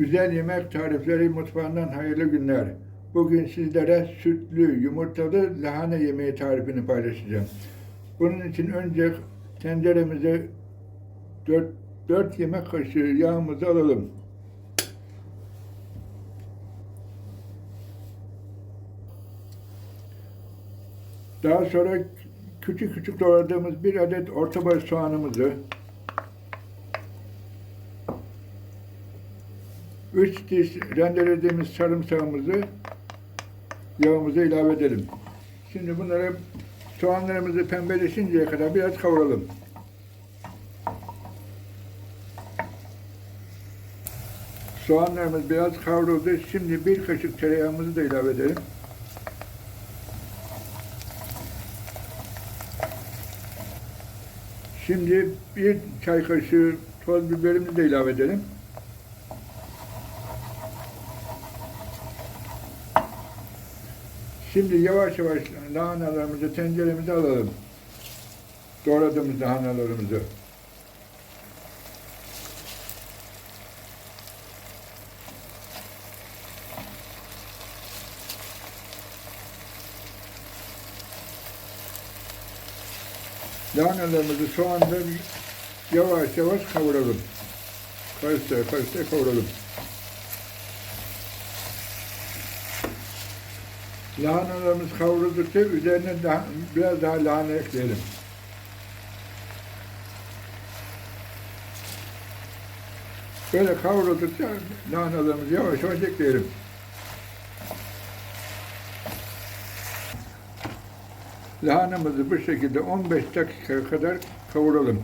Güzel yemek tarifleri mutfağından hayırlı günler. Bugün sizlere sütlü, yumurtalı lahana yemeği tarifini paylaşacağım. Bunun için önce tenceremize 4, 4 yemek kaşığı yağımızı alalım. Daha sonra küçük küçük doğradığımız bir adet orta boy soğanımızı, 3 diş rendelediğimiz sarımsağımızı yağımıza ilave edelim. Şimdi bunları soğanlarımızı pembeleşinceye kadar biraz kavuralım. Soğanlarımız biraz kavruldu. Şimdi bir kaşık tereyağımızı da ilave edelim. Şimdi bir çay kaşığı toz biberimizi de ilave edelim. Şimdi yavaş yavaş lahanalarımızı tenceremize alalım. Doğradığımız lahanalarımızı. Lahanalarımızı soğanla yavaş yavaş kavuralım. Karıştıra karıştıra kavuralım. Lahanalarımız kavruldukça üzerine daha, biraz daha lahana ekleyelim. Böyle kavruldukça lahanalarımızı yavaş yavaş ekleyelim. Lahanamızı bu şekilde 15 dakika kadar kavuralım.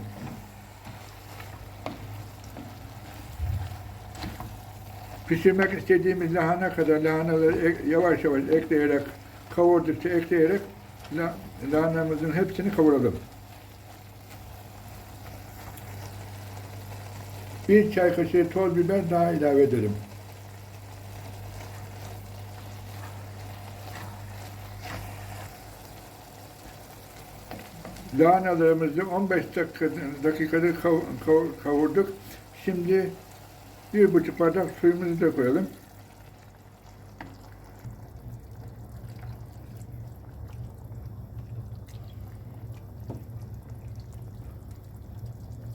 Pişirmek istediğimiz lahana kadar lahanaları ek- yavaş yavaş ekleyerek, kavurdukça ekleyerek la- lahanamızın hepsini kavuralım. Bir çay kaşığı toz biber daha ilave edelim. Lahanalarımızı 15 dakika, dakikada kav- kav- kavurduk. Şimdi bir buçuk bardak suyumuzu da koyalım.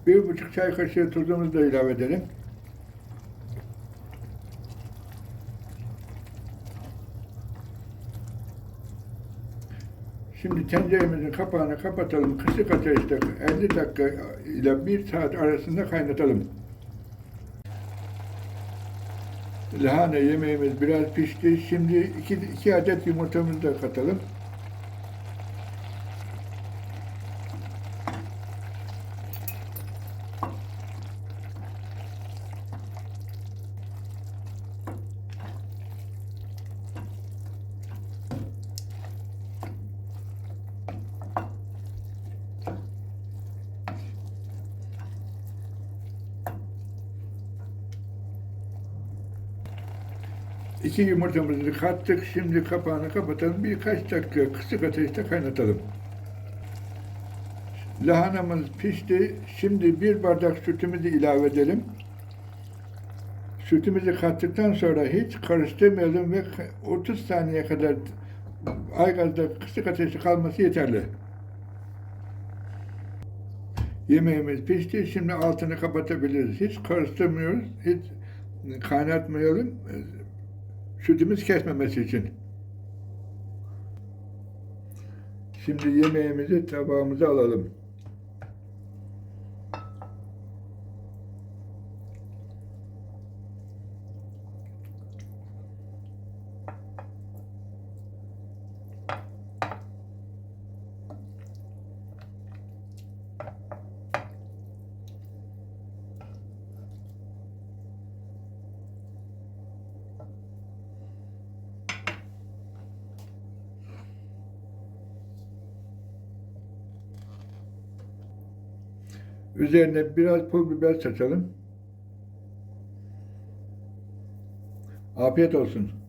Bir buçuk çay kaşığı tuzumuzu da ilave edelim. Şimdi tenceremizin kapağını kapatalım. Kısık ateşte 50 dakika ile 1 saat arasında kaynatalım. Lahana yemeğimiz biraz pişti. Şimdi iki, iki adet yumurtamızı da katalım. İki yumurtamızı kattık. Şimdi kapağını kapatalım. Birkaç dakika kısık ateşte kaynatalım. Lahanamız pişti. Şimdi bir bardak sütümüzü ilave edelim. Sütümüzü kattıktan sonra hiç karıştırmayalım ve 30 saniye kadar aygazda kısık ateşte kalması yeterli. Yemeğimiz pişti. Şimdi altını kapatabiliriz. Hiç karıştırmıyoruz. Hiç kaynatmayalım. Sütümüz kesmemesi için. Şimdi yemeğimizi tabağımıza alalım. Üzerine biraz pul biber saçalım. Afiyet olsun.